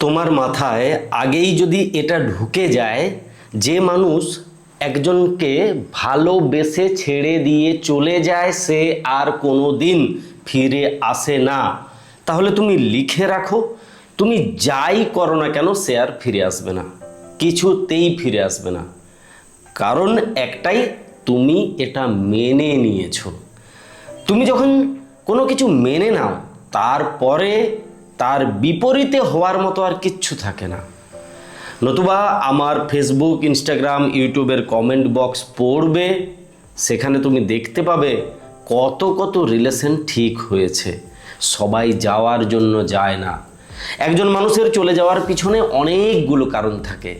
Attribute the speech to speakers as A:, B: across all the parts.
A: তোমার মাথায় আগেই যদি এটা ঢুকে যায়, যে মানুষ একজনকে ভালোবেসে ছেড়ে দিয়ে চলে যায়, সে আর কোনো দিন ফিরে আসে না। তাহলে তুমি লিখে রাখো, তুমি যাই করো না কেন, সে আর ফিরে আসবে না। কিছুতেই ফিরে আসবে না। কারণ একটাই, তুমি এটা মেনে নিয়েছো। তুমি যখন কোনো কিছু মেনে নাও, তারপরে তার বিপরীতে হওয়ার মতো আর কিচ্ছু থাকে না। নতুবা আমার ফেসবুক ইনস্টাগ্রাম ইউটিউবের কমেন্ট বক্স পড়বে, সেখানে তুমি দেখতে পাবে কত কত রিলেশন ঠিক হয়েছে। সবাই যাওয়ার জন্য যায় না। একজন মানুষের চলে যাওয়ার পিছনে অনেকগুলো কারণ থাকে।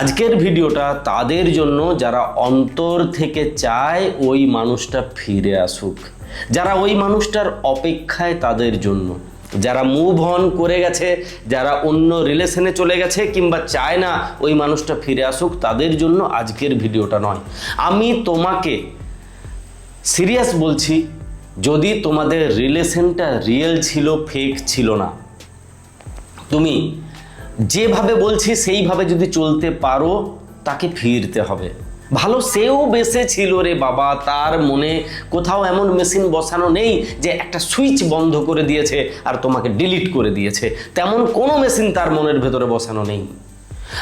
A: আজকের ভিডিওটা তাদের জন্য যারা অন্তর থেকে চায় ওই মানুষটা ফিরে আসুক। যারা ওই মানুষটার অপেক্ষায় তাদের জন্য। যারা মুভ অন করে গেছে, যারা অন্য রিলেশনে চলে গেছে কিংবা চায় না ওই মানুষটা ফিরে আসুক, তাদের জন্য আজকের ভিডিওটা নয়। আমি তোমাকে সিরিয়াস বলছি, যদি তোমাদের রিলেশনটা রিয়েল ছিল ফেক ছিল না, তুমি যেভাবে বলছি, সেইভাবে যদি চলতে পারো, তাকে ফিরতে হবে। ভালো সেও বেসে ছিল রে বাবা, তার মনে কোথাও এমন মেশিন বসানো নেই যে একটা সুইচ বন্ধ করে দিয়েছে আর তোমাকে ডিলিট করে দিয়েছে। তেমন কোনো মেশিন তার মনের ভেতরে বসানো নেই।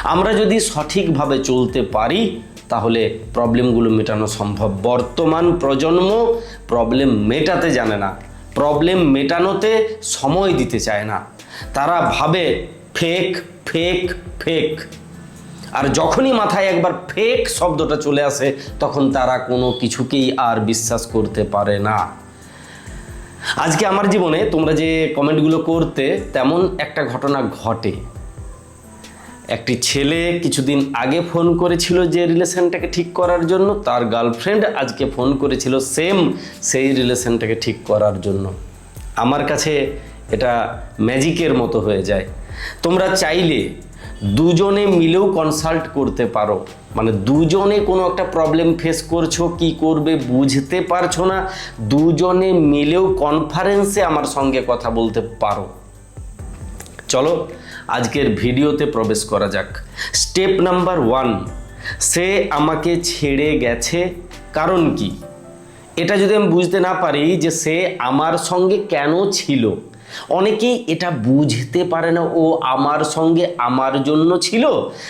A: আমরা যদি সঠিকভাবে চলতে পারি, তাহলে প্রবলেমগুলো মেটানো সম্ভব। বর্তমান প্রজন্ম প্রবলেম মেটাতে জানে না। প্রবলেম মেটানোতে সময় দিতে চায় না। তারা ভাবে ফেক ফেক ফেক। আর যখনই মাথায় একবার ফেক শব্দটা চলে আসে, তখন তারা কোনো কিছুকেই আর বিশ্বাস করতে পারে না। আজকে আমার জীবনে তোমরা যে কমেন্টগুলো করতে, তেমন একটা ঘটনা ঘটে। একটি ছেলে কিছুদিন আগে ফোন করেছিল যে রিলেশনটাকে ঠিক করার জন্য, তার গার্লফ্রেন্ড আজকে ফোন করেছিল সেম সেই রিলেশনটাকে ঠিক করার জন্য। আমার কাছে এটা ম্যাজিকের মতো হয়ে যায়। তোমরা চাইলে দুজনে মিলেও কনসাল্ট করতে পারো। মানে দুজনে কোনো একটা প্রবলেম ফেস করছ, কি করবে বুঝতে পারছ না, দুজনে মিলেও কনফারেন্সে আমার সঙ্গে কথা বলতে পারো। চলো, আজকের ভিডিওতে প্রবেশ করা যাক। স্টেপ নাম্বার ওয়ান সে আমাকে ছেড়ে গেছে, কারণ কি? এটা যদি আমি বুঝতে না পারি যে সে আমার সঙ্গে কেন ছিল। অনেকেই এটা বুঝতে পারে না, ও আমার সঙ্গে আমার জন্য ছিল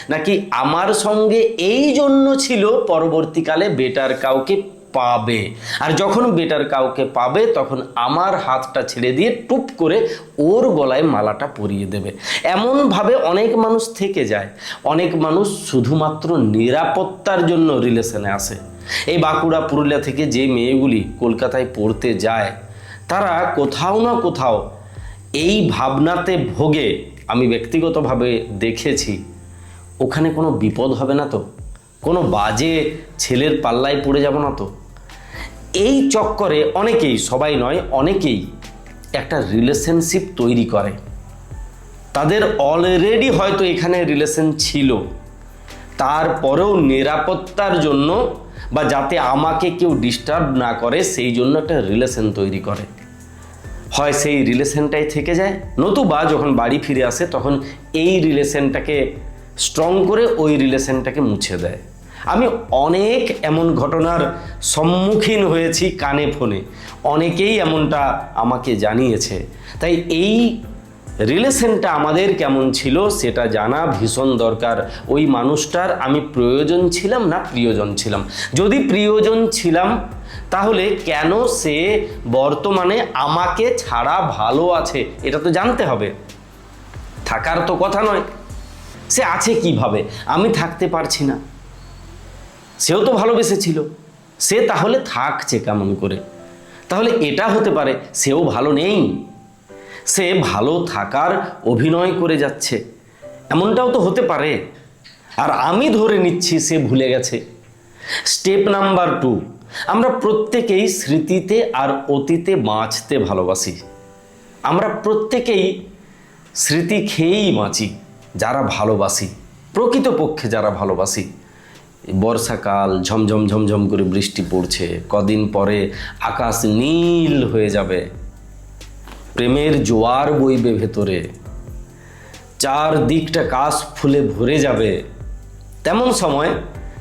A: নাকি আমার সঙ্গে এই জন্য ছিল পরবর্তীকালে বেটার কাউকে পাবে। আর যখন বেটার কাউকে পাবে, তখন আমার হাতটা ছেড়ে দিয়ে টুপ করে ওর গলায় মালাটা পরিয়ে দেবে। এমনভাবে অনেক মানুষ থেকে যায়। অনেক মানুষ শুধুমাত্র নিরাপত্তার জন্য রিলেশনে আসে। এই বাঁকুড়া, পুরুলিয়া থেকে যে মেয়েগুলি কলকাতায় পড়তে যায়, তারা কোথাও না কোথাও এই ভাবনাতে ভোগে আমি ব্যক্তিগতভাবে দেখেছি। ওখানে কোনো বিপদ হবে না তো? কোনো বাজে ছেলের পাল্লায় পড়ে যাব না তো? এই চক্করে অনেকেই, সবাই নয়, অনেকেই একটা রিলেশনশিপ তৈরি করে। তাদের অলরেডি হয়তো এখানে রিলেশন ছিল। তারপরেও নিরাপত্তার জন্য বা যাতে আমাকে কেউ ডিস্টার্ব না করে, সেই জন্য একটা রিলেশন তৈরি করে। হয় সেই রিলেশনটাই থেকে যায়, নতুবা যখন বাড়ি ফিরে আসে, তখন এই রিলেশনটাকে স্ট্রং করে ওই রিলেশনটাকে মুছে দেয়। আমি অনেক এমন ঘটনার সম্মুখীন হয়েছি কানে ফোনে। অনেকেই এমনটা আমাকে জানিয়েছে। তাই এই রিলেশনটা আমাদের কেমন ছিল সেটা জানা ভীষণ দরকার। ওই মানুষটার আমি প্রয়োজন ছিলাম না প্রিয়জন ছিলাম। যদি প্রিয়জন ছিলাম, তাহলে কেন সে বর্তমানে আমাকে ছাড়া ভালো আছে, এটা তো জানতে হবে। থাকার তো কথা নয়। সে আছে কীভাবে? আমি থাকতে পারছি না। সেও তো ভালোবেসেছিল। সে তাহলে থাকছে কেমন করে? তাহলে এটা হতে পারে, সেও ভালো নেই। সে ভালো থাকার অভিনয় করে যাচ্ছে। এমনটাও তো হতে পারে। আর আমি ধরে নিচ্ছি সে ভুলে গেছে। স্টেপ নাম্বার টু, আমরা প্রত্যেকেই স্মৃতিতে আর অতীতে বাঁচতে ভালোবাসি। আমরা প্রত্যেকেই স্মৃতি খেয়েই বাঁচি, যারা ভালোবাসি, প্রকৃতপক্ষে যারা ভালোবাসি। বর্ষাকাল, ঝমঝম ঝমঝম করে বৃষ্টি পড়ছে, কদিন পরে আকাশ নীল হয়ে যাবে। প্রেমের জোয়ার বইবে ভেতরে। চার দিকটা কাশ ফুলে ভরে যাবে। তেমন সময়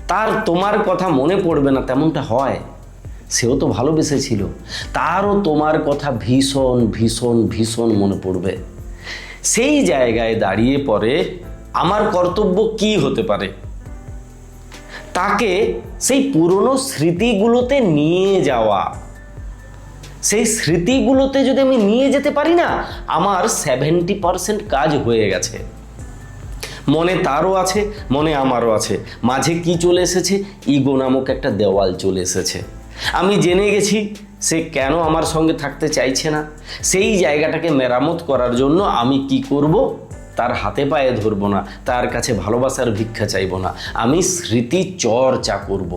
A: তার তোমার কথা মনে পড়বে না, তেমনটা হয়। সেও তো ভালোবেসেছিল তারও তোমার কথা ভীষণ ভীষণ ভীষণ মনে পড়বে। সেই জায়গায় দাঁড়িয়ে পরে আমার কর্তব্য কি হতে পারে? তাকে সেই পুরনো স্মৃতিগুলোতে নিয়ে যাওয়া। সেই স্মৃতিগুলোতে যদি আমি নিয়ে যেতে পারি না, আমার সেভেন্টি পারসেন্ট কাজ হয়ে গেছে। মনে তারও আছে, মনে আমারও আছে। মাঝে কি চলে এসেছে? ইগো নামক একটা দেওয়াল চলে এসেছে। আমি জেনে গেছি, সে কেন আমার সঙ্গে থাকতে চাইছে না। সেই জায়গাটাকে মেরামত করার জন্য আমি কি করব? তার হাতে পায়ে ধরবো না, তার কাছে ভালোবাসার ভিক্ষা চাইব না। আমি স্মৃতি চর্চা করব।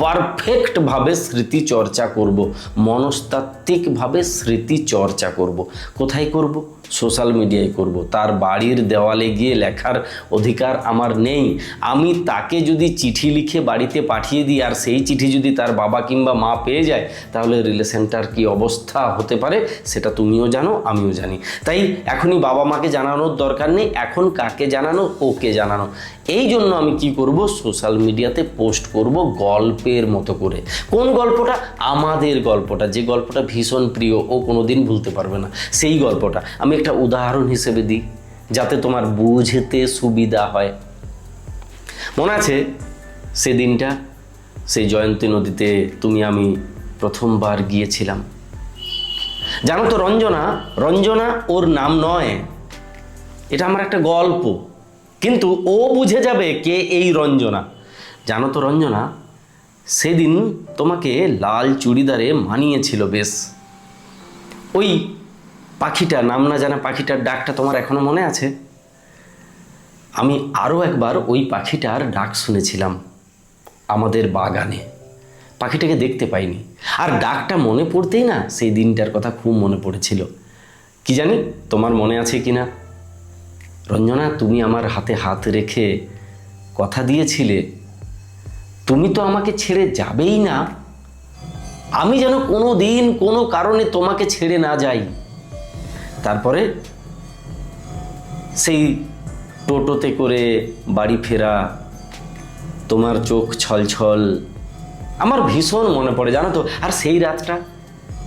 A: পারফেক্টভাবে স্মৃতিচর্চা করব মনস্তাত্ত্বিকভাবে স্মৃতিচর্চা করব। কোথায় করব? সোশ্যাল মিডিয়ায় করব। তার বাড়ির দেওয়ালে গিয়ে লেখার অধিকার আমার নেই। আমি তাকে যদি চিঠি লিখে বাড়িতে পাঠিয়ে দিই আর সেই চিঠি যদি তার বাবা কিংবা মা পেয়ে যায়, তাহলে রিলেশনটার কি অবস্থা হতে পারে সেটা তুমিও জানো, আমিও জানি। তাই এখনই বাবা মাকে জানানোর দরকার নেই, এখন কাকে জানানো, ওকে জানানো। এই জন্য আমি কি করব, সোশ্যাল মিডিয়াতে পোস্ট করব গল্পের মতো করে। কোন গল্পটা? আমাদের গল্পটা। যে গল্পটা ভীষণ প্রিয়, ও কোনোদিন ভুলতে পারবে না। সেই গল্পটা। আমি একটা উদাহরণ হিসেবে দিই, যাতে তোমার বুঝতে সুবিধা হয়। মনে আছে সেদিনটা সেই জয়ন্তী নদীতে তুমি আমি প্রথমবার গিয়েছিলাম। জানো তো রঞ্জনা রঞ্জনা ওর নাম নয়। এটা আমার একটা গল্প। কিন্তু ও বুঝে যাবে কে এই রঞ্জনা। জানো তো রঞ্জনা, সেদিন তোমাকে লাল চুড়িদারে মানিয়েছিল বেশ। ওই পাখিটা, নাম না জানা পাখিটার ডাকটা তোমার এখনও মনে আছে? আমি আরও একবার ওই পাখিটার ডাক শুনেছিলাম আমাদের বাগানে। পাখিটাকে দেখতে পাইনি। আর ডাকটা মনে পড়তেই না, সেই দিনটার কথা খুব মনে পড়েছিল। কি জানি, তোমার মনে আছে কি না? রঞ্জনা, তুমি আমার হাতে হাত রেখে কথা দিয়েছিলে। তুমি তো আমাকে ছেড়ে যাবেই না। আমি যেন কোনো দিন কোনো কারণে তোমাকে ছেড়ে না যাই। তারপরে সেই টোটোতে করে বাড়ি ফেরা, তোমার চোখ ছলছল। আমার ভীষণ মনে পড়ে, জানো তো? আর সেই রাতটা,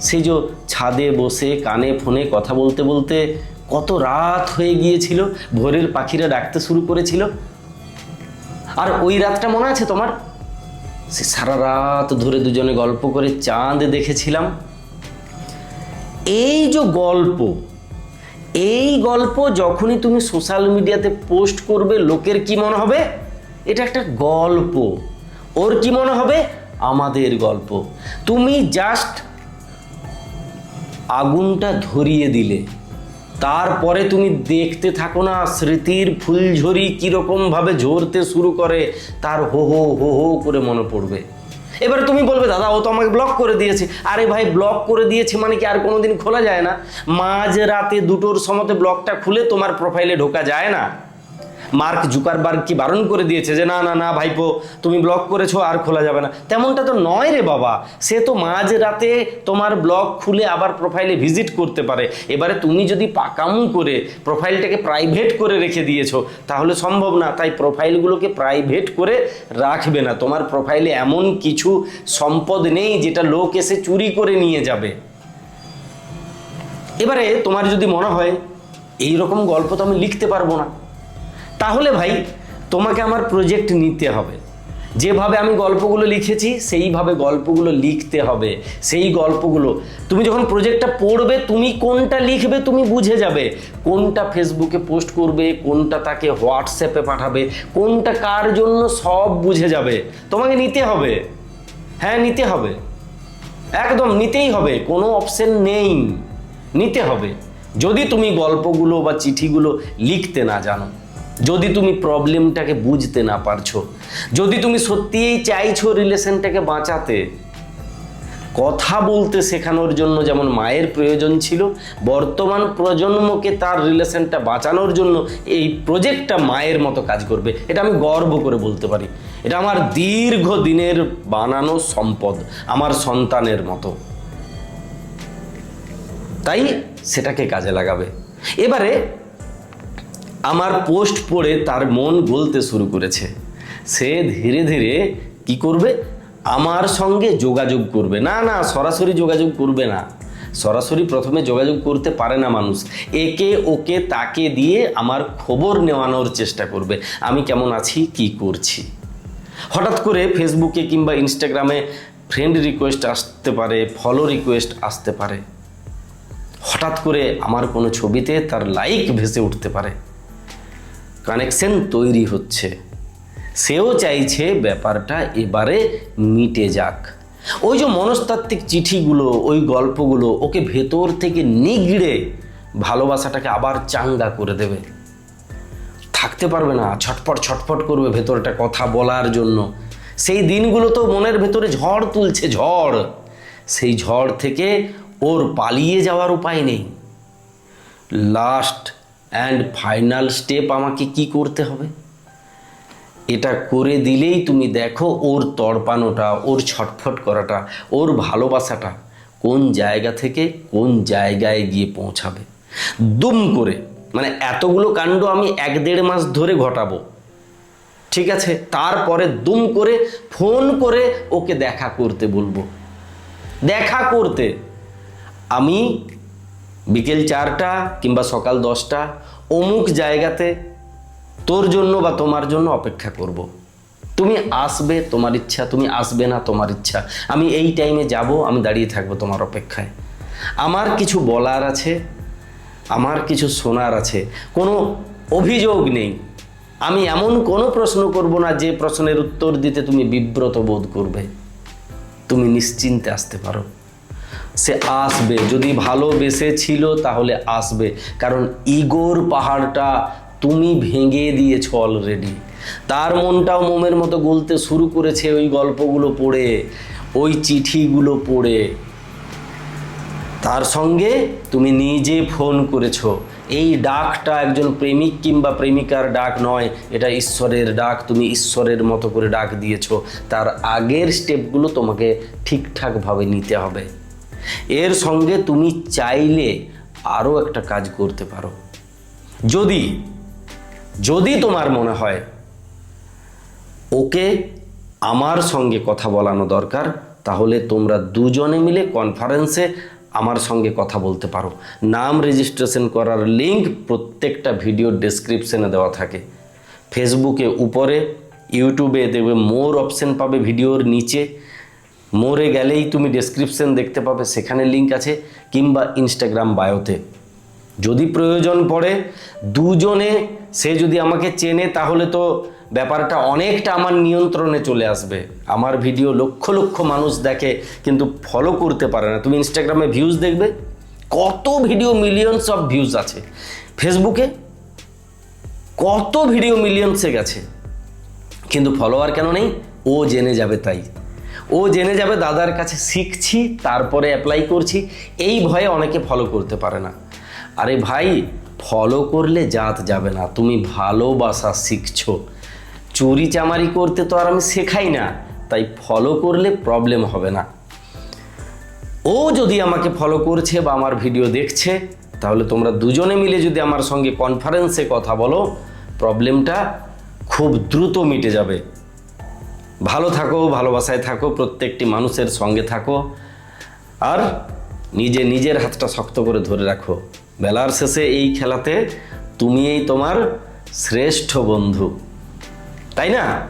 A: সেই যে ছাদে বসে কানে ফোনে কথা বলতে বলতে কত রাত হয়ে গিয়েছিল, ভোরের পাখিরা ডাকতে শুরু করেছিল। আর ওই রাতটা মনে আছে তোমার? সে সারা রাত ধরে দুজনে গল্প করে চাঁদ দেখেছিলাম। এই যে গল্প এই গল্প যখনই তুমি সোশ্যাল মিডিয়াতে পোস্ট করবে, লোকের কি মনে হবে? এটা একটা গল্প। ওর কি মনে হবে? আমাদের গল্প। তুমি জাস্ট আগুনটা ধরিয়ে দিলে। তারপরে তুমি দেখতে থাকো না, স্মৃতির ফুলঝড়ি কীরকমভাবে ঝরতে শুরু করে, তার হো হো হো হো করে মনে পড়বে। এবারে তুমি বলবে, দাদা, ও তো আমাকে ব্লক করে দিয়েছে। আরে ভাই ব্লক করে দিয়েছে মানে কি আর কোনো দিন খোলা যায় না? মাঝ রাতে দুটোর সময়তে ব্লকটা খুলে তোমার প্রোফাইলে ঢোকা যায় না? মার্ক জুকারবার্গ কি বারণ করে দিয়েছে যে না না না, ভাইপো, তুমি ব্লক করেছ, আর খোলা যাবে না। তেমনটা তো নয় রে বাবা। সে তো মাঝ রাতে তোমার ব্লগ খুলে আবার প্রোফাইলে ভিজিট করতে পারে। এবারে তুমি যদি পাকামু করে প্রোফাইলটাকে প্রাইভেট করে রেখে দিয়েছ, তাহলে সম্ভব না। তাই প্রোফাইলগুলোকে প্রাইভেট করে রাখবে না। তোমার প্রোফাইলে এমন কিছু সম্পদ নেই যেটা লোক এসে চুরি করে নিয়ে যাবে। এবারে তোমার যদি মনে হয় এই রকম গল্প তো আমি লিখতে পারব না। তাহলে ভাই, তোমাকে আমার প্রজেক্ট নিতে হবে। যেভাবে আমি গল্পগুলো লিখেছি, সেইভাবে গল্পগুলো লিখতে হবে। সেই গল্পগুলো, তুমি যখন প্রজেক্টটা পড়বে, তুমি কোনটা লিখবে তুমি বুঝে যাবে। কোনটা ফেসবুকে পোস্ট করবে, কোনটা তাকে হোয়াটসঅ্যাপে পাঠাবে, কোনটা কার জন্য সব বুঝে যাবে। তোমাকে নিতে হবে। হ্যাঁ নিতে হবে। একদম নিতেই হবে, কোনো অপশন নেই। নিতে হবে। যদি তুমি গল্পগুলো বা চিঠিগুলো লিখতে না জানো যদি তুমি প্রবলেমটাকে বুঝতে না পারছ, যদি তুমি সত্যিই চাইছো রিলেশনটাকে বাঁচাতে, কথা বলতে শেখানোর জন্য যেমন মায়ের প্রয়োজন ছিল, বর্তমান প্রজন্মকে তার রিলেশনটা বাঁচানোর জন্য এই প্রজেক্টটা মায়ের মতো কাজ করবে। এটা আমি গর্ব করে বলতে পারি। এটা আমার দীর্ঘ দিনের বানানো সম্পদ, আমার সন্তানের মতো। তাই সেটাকে কাজে লাগাবে। এবারে আমার পোস্ট পড়ে তার মন গলতে শুরু করেছে। সে ধীরে ধীরে কি করবে? আমার সঙ্গে যোগাযোগ করবে। না না, সরাসরি যোগাযোগ করবে না। সরাসরি প্রথমে যোগাযোগ করতে পারে না মানুষ। একে ওকে তাকে দিয়ে আমার খবর নেওয়ানোর চেষ্টা করবে। আমি কেমন আছি, কি করছি? হঠাৎ করে ফেসবুকে কিংবা ইনস্টাগ্রামে ফ্রেন্ড রিকোয়েস্ট আসতে পারে ফলো রিকোয়েস্ট আসতে পারে। হঠাৎ করে আমার কোনো ছবিতে তার লাইক ভেসে উঠতে পারে। কানেকশন তৈরি হচ্ছে। সেও চাইছে ব্যাপারটা এবারে মিটে যাক। ওই যে মনস্তাত্ত্বিক চিঠিগুলো, ওই গল্পগুলো, ওকে ভেতর থেকে নিগড়ে ভালোবাসাটাকে আবার চাঙ্গা করে দেবে। থাকতে পারবে না ছটপট ছটপট করবে ভেতরটা কথা বলার জন্য। সেই দিনগুলো তো মনের ভেতরে ঝড় তুলছে, ঝড়। সেই ঝড় থেকে ওর পালিয়ে যাওয়ার উপায় নেই। লাস্ট অ্যান্ড ফাইনাল স্টেপ আমাকে কি করতে হবে? এটা করে দিলেই তুমি দেখো ওর তড়পানোটা, ওর ছটফট করাটা, ওর ভালোবাসাটা কোন জায়গা থেকে কোন জায়গায় গিয়ে পৌঁছাবে। দুম করে মানে এতগুলো কাণ্ড আমি এক দেড় মাস ধরে ঘটাবো। ঠিক আছে? তারপরে দুম করে, ফোন করে ওকে দেখা করতে বলব। দেখা করতে আমি বিকেল চারটা কিংবা সকাল দশটা, অমুক জায়গাতে তোর জন্য বা তোমার জন্য অপেক্ষা করব। তুমি আসবে, তোমার ইচ্ছা, তুমি আসবে না, তোমার ইচ্ছা। আমি এই টাইমে যাব, আমি দাঁড়িয়ে থাকব তোমার অপেক্ষায়। আমার কিছু বলার আছে, আমার কিছু শোনার আছে, কোনো অভিযোগ নেই। আমি এমন কোনো প্রশ্ন করব না যে প্রশ্নের উত্তর দিতে তুমি বিব্রত বোধ করবে। তুমি নিশ্চিন্তে আসতে পারো। সে আসবে। যদি ভালোবেসে ছিল তাহলে আসবে। কারণ ইগোর পাহাড়টা তুমি ভেঙে দিয়েছ অলরেডি তার মনটাও মোমের মতো গলতে শুরু করেছে ওই গল্পগুলো পড়ে, ওই চিঠিগুলো পড়ে। তার সঙ্গে তুমি নিজে ফোন করেছ। এই ডাকটা একজন প্রেমিক কিংবা প্রেমিকার ডাক নয়, এটা ঈশ্বরের ডাক, তুমি ঈশ্বরের মতো করে ডাক দিয়েছ। তার আগের স্টেপগুলো তোমাকে ঠিকঠাকভাবে নিতে হবে। এর সঙ্গে তুমি চাইলে আরও একটা কাজ করতে পারো। যদি যদি তোমার মনে হয় ওকে আমার সঙ্গে কথা বলানো দরকার, তাহলে তোমরা দুজনে মিলে কনফারেন্সে আমার সঙ্গে কথা বলতে পারো। নাম রেজিস্ট্রেশন করার লিংক প্রত্যেকটা ভিডিও ডেসক্রিপশনে দেওয়া থাকে। ফেসবুকে উপরে ইউটিউবে দেখবে মোর অপশন পাবে ভিডিওর নিচে। মোরে গেলেই তুমি ডেসক্রিপশন দেখতে পাবে, সেখানে লিঙ্ক আছে, কিংবা ইনস্টাগ্রাম বায়োতে যদি প্রয়োজন পড়ে, দুজনে, সে যদি আমাকে চেনে, তাহলে তো ব্যাপারটা অনেকটা আমার নিয়ন্ত্রণে চলে আসবে। আমার ভিডিও লক্ষ লক্ষ মানুষ দেখে, কিন্তু ফলো করতে পারে না। তুমি ইনস্টাগ্রামে ভিউজ দেখবে? কত ভিডিও মিলিয়নস অফ ভিউজ আছে। ফেসবুকে কত ভিডিও মিলিয়নসে গেছে। কিন্তু ফলোয়ার কেন নেই? ও জেনে যাবে তাই। ও জেনে যাবে, দাদার কাছে শিখছি, তারপরে অ্যাপ্লাই করছি। এই ভয়ে অনেকে ফলো করতে পারে না। আরে ভাই ফলো করলে জাত যাবে না, তুমি ভালোবাসা শিখছো। চুরি চামারি করতে তো আর আমি শেখাই না, তাই ফলো করলে প্রবলেম হবে না। ও যদি আমাকে ফলো করছে বা আমার ভিডিও দেখছে, তাহলে তোমরা দুজনে মিলে যদি আমার সঙ্গে কনফারেন্সে কথা বলো প্রবলেমটা খুব দ্রুত মিটে যাবে। ভালো থাকো, ভালোবাসায় থাকো, প্রত্যেকটি মানুষের সঙ্গে থাকো। আর নিজে নিজের হাতটা শক্ত করে ধরে রাখো। বেলার শেষে এই খেলাতে তুমিই তোমার শ্রেষ্ঠ বন্ধু। তাই না?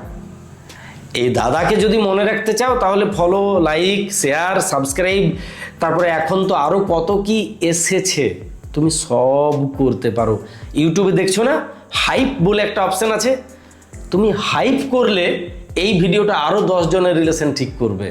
A: এই দাদাকে যদি মনে রাখতে চাও, তাহলে ফলো লাইক শেয়ার সাবস্ক্রাইব তারপরে এখন তো আরও কত কি এসেছে, তুমি সব করতে পারো। ইউটিউবে দেখছ না? হাইপ বলে একটা অপশান আছে। তুমি হাইপ করলে এই ভিডিওটা আরও জনের রিলেশন ঠিক করবে।